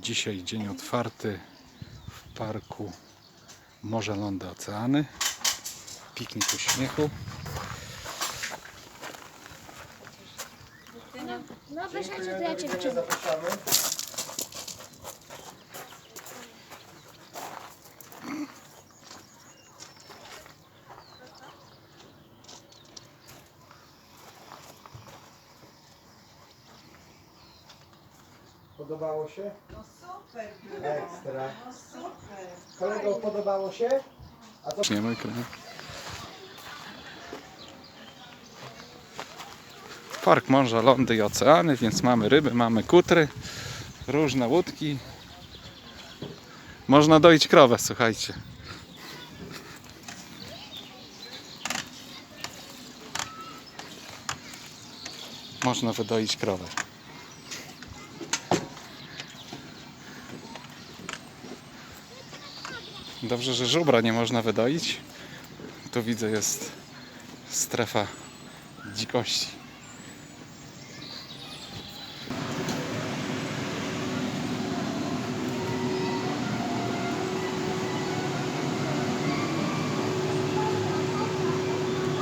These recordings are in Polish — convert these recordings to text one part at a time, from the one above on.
Dzisiaj dzień otwarty w parku Morze Lądy Oceany. Piknik uśmiechu. No wciągnę. Podobało się? No super było. Ekstra. No super. Kolego, podobało się? A to Zaczniemy krę. Park Morza Lądy i Oceany, więc mamy ryby, mamy kutry, różne łódki. Można doić krowę, słuchajcie. Można wydoić krowę. Dobrze, że żubra nie można wydoić. Tu widzę jest strefa dzikości.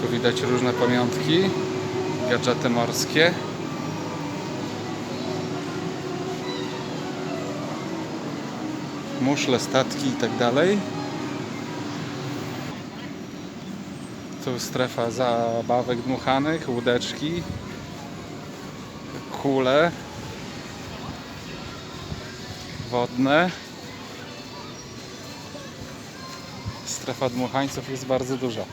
Tu widać różne pamiątki, gadżety morskie. Muszle, statki i tak dalej. Tu strefa zabawek dmuchanych, łódeczki, kule wodne. Strefa dmuchańców jest bardzo duża.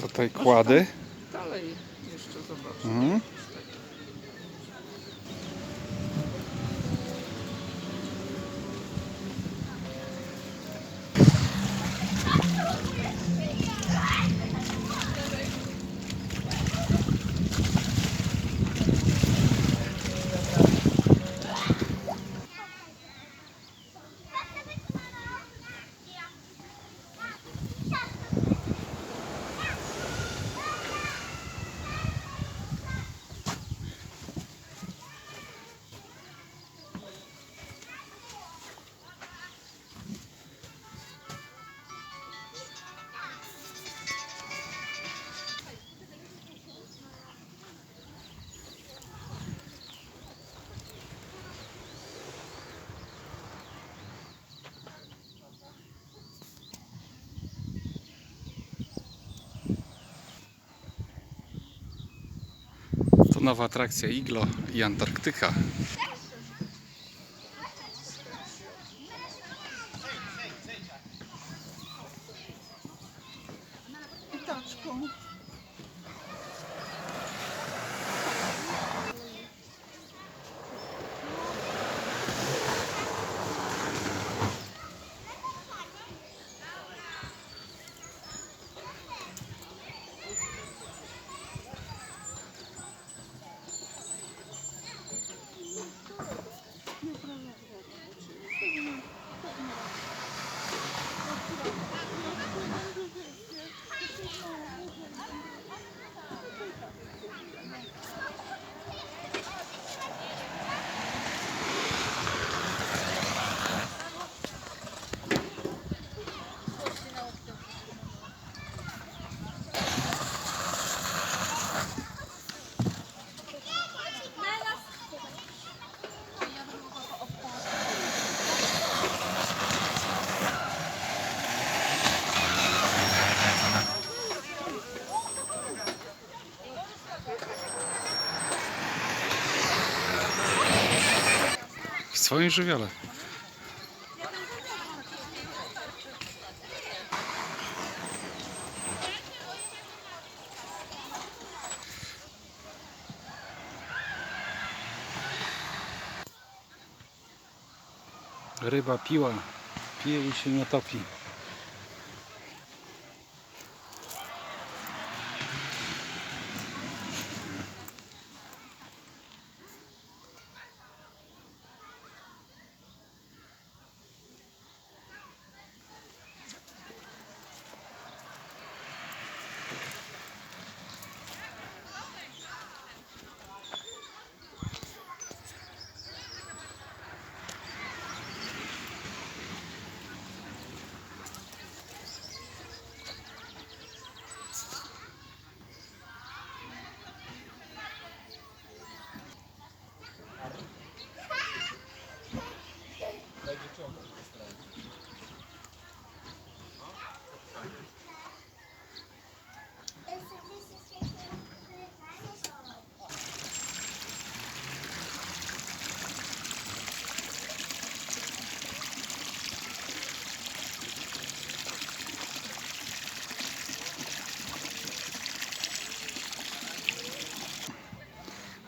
Tutaj kłady. Dalej jeszcze zobacz. Mhm. Nowa atrakcja Iglo i Antarktyka. Swoim żywiole. Ryba piła, pije i się nie topi.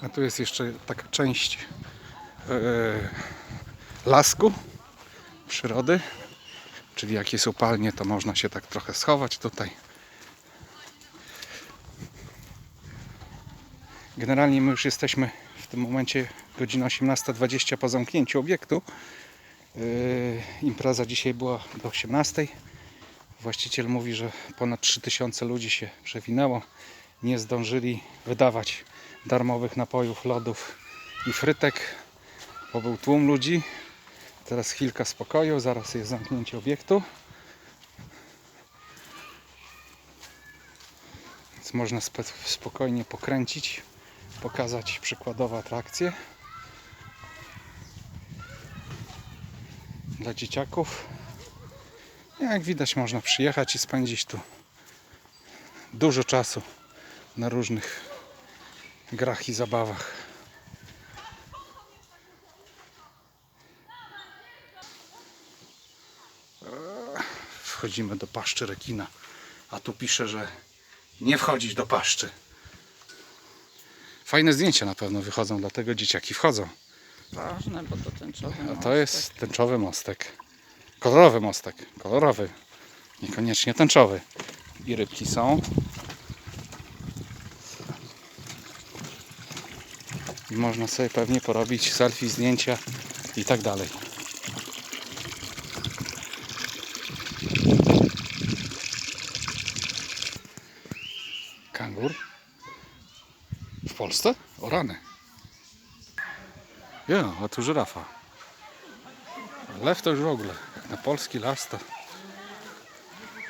A tu jest jeszcze taka część e, lasku, przyrody. Czyli jak jest upalnie, to można się tak trochę schować tutaj. Generalnie my już jesteśmy w tym momencie godzina 18.20 po zamknięciu obiektu. Yy, impreza dzisiaj była do 18.00. Właściciel mówi, że ponad 3000 ludzi się przewinęło. Nie zdążyli wydawać darmowych napojów, lodów i frytek, bo był tłum ludzi. Teraz chwilka spokoju, zaraz jest zamknięcie obiektu. Więc można spokojnie pokręcić, pokazać przykładowe atrakcje dla dzieciaków. Jak widać, można przyjechać i spędzić tu dużo czasu na różnych grach i zabawach. Wchodzimy do paszczy rekina, a tu pisze, że nie wchodzić do paszczy. Fajne zdjęcia na pewno wychodzą, dlatego dzieciaki wchodzą. Ważne, bo to tęczowy A mostek. to jest tęczowy mostek. Kolorowy mostek. Kolorowy. Niekoniecznie tęczowy. I rybki są. I można sobie pewnie porobić selfie, zdjęcia i tak dalej. Kangur? W Polsce? O rany. Ja, a tu żyrafa. Lew to już w ogóle. Jak na polski las to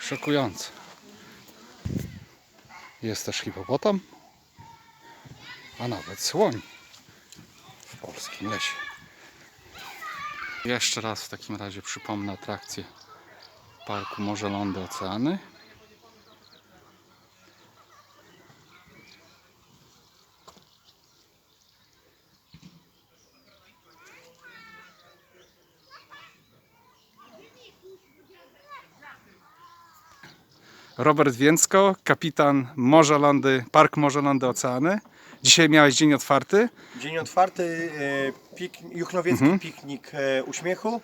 szokujące. Jest też hipopotam, a nawet słoń lesie. Jeszcze raz w takim razie przypomnę atrakcję parku Morze Lądy Oceany. Robert Więcko, kapitan Morza Lądy, Park Morze Lądy Oceany. Dzisiaj miałeś dzień otwarty. Dzień otwarty, e, pik, Juchnowiecki piknik e, uśmiechu.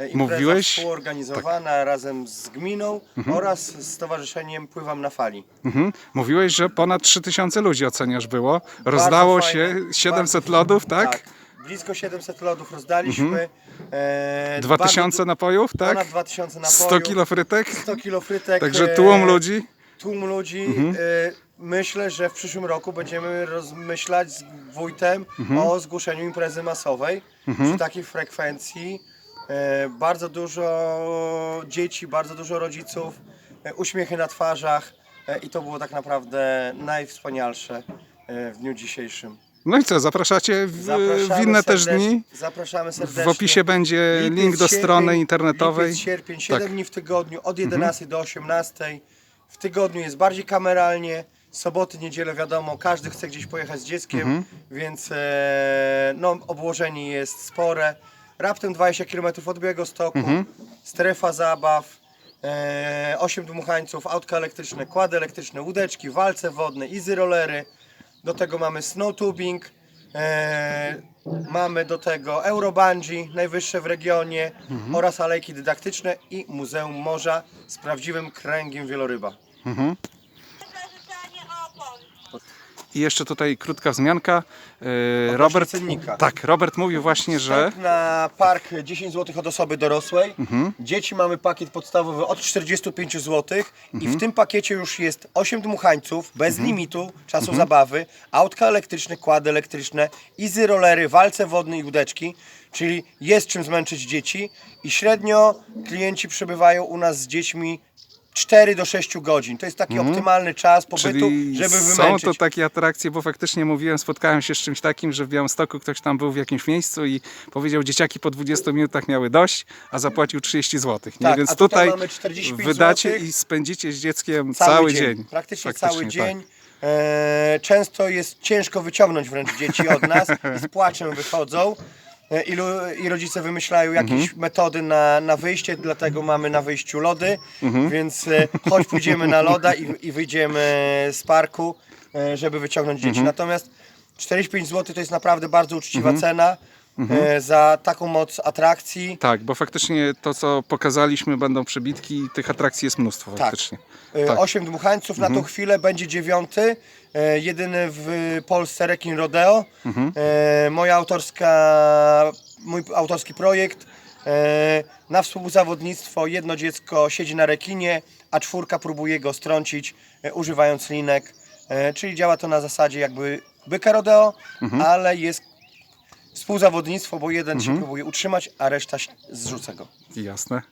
E, Impreza Mówiłeś- współorganizowana razem z gminą oraz z Stowarzyszeniem Pływam na Fali. Mhm. Mówiłeś, że ponad 3000 ludzi oceniasz było. Rozdało się fajne, 700 bardzo- lodów, tak? Blisko 700 lodów rozdaliśmy. E, 2000 bardzo- napojów, tak? Ponad 2000 napojów. 100 kilo frytek. 100 kilo frytek. Także e, tłum ludzi. Tłum ludzi. Mhm. E, myślę, że w przyszłym roku będziemy rozmyślać z wójtem Mhm. o zgłoszeniu imprezy masowej przy takiej frekwencji. E, bardzo dużo dzieci, bardzo dużo rodziców, e, uśmiechy na twarzach e, i to było tak naprawdę najwspanialsze e, w dniu dzisiejszym. No i co, zapraszacie w, w inne też dni? Zapraszamy serdecznie. W opisie będzie Lipiec, link do sierpień, strony internetowej. Lipiec, sierpień, 7 Tak. dni w tygodniu, od 11 do 18. W tygodniu jest bardziej kameralnie. Soboty, niedzielę wiadomo, każdy chce gdzieś pojechać z dzieckiem, Mhm. więc e, no, obłożenie jest spore. Raptem 20 km od białego stoku, Mhm. strefa zabaw, e, 8 dmuchańców, autka elektryczne, kłady elektryczne, łódeczki, walce wodne, easy rollery. Do tego mamy snow tubing, e, mamy do tego Eurobungee, najwyższe w regionie Mhm. oraz alejki dydaktyczne i Muzeum Morza z prawdziwym kręgiem wieloryba. I jeszcze tutaj krótka wzmianka. Yy, Robert, cennika. tak, Robert mówił właśnie, że Wstęp na park 10 zł od osoby dorosłej. Mhm. Dzieci mamy pakiet podstawowy od 45 zł i Mhm. w tym pakiecie już jest 8 dmuchańców bez limitu czasu Mhm. zabawy, autka elektryczne, kłady elektryczne, easy rollery, walce wodne i łódeczki, czyli jest czym zmęczyć dzieci i średnio klienci przebywają u nas z dziećmi 4 do 6 godzin. To jest taki optymalny czas pobytu, Mhm. Czyli żeby są wymęczyć. to takie atrakcje, bo faktycznie mówiłem, spotkałem się z czymś takim, że w Białymstoku ktoś tam był w jakimś miejscu i powiedział, dzieciaki po 20 minutach miały dość, a zapłacił 30 zł. Nie? Tak, Więc a tutaj tutaj mamy 45 wydacie złotych. i spędzicie z dzieckiem cały, dzień. Praktycznie cały tak. dzień. E, często jest ciężko wyciągnąć wręcz dzieci od nas i z płaczem wychodzą. E, I, lu- I rodzice wymyślają jakieś Mhm. metody na, na wyjście, dlatego mamy na wyjściu lody, Mhm. więc e, choć pójdziemy na loda i, i wyjdziemy z parku, e, żeby wyciągnąć dzieci. Mhm. Natomiast 45 zł to jest naprawdę bardzo uczciwa cena e, za taką moc atrakcji. Tak, bo faktycznie to, co pokazaliśmy, będą przebitki i tych atrakcji jest mnóstwo Tak. faktycznie. E, Tak. Osiem dmuchańców na tą chwilę będzie dziewiąty. E, jedyny w Polsce rekin rodeo. E, moja autorska, mój autorski projekt. Na współzawodnictwo jedno dziecko siedzi na rekinie, a czwórka próbuje go strącić używając linek. Czyli działa to na zasadzie jakby byka rodeo, ale jest współzawodnictwo, bo jeden się próbuje utrzymać, a reszta zrzuca go. Jasne.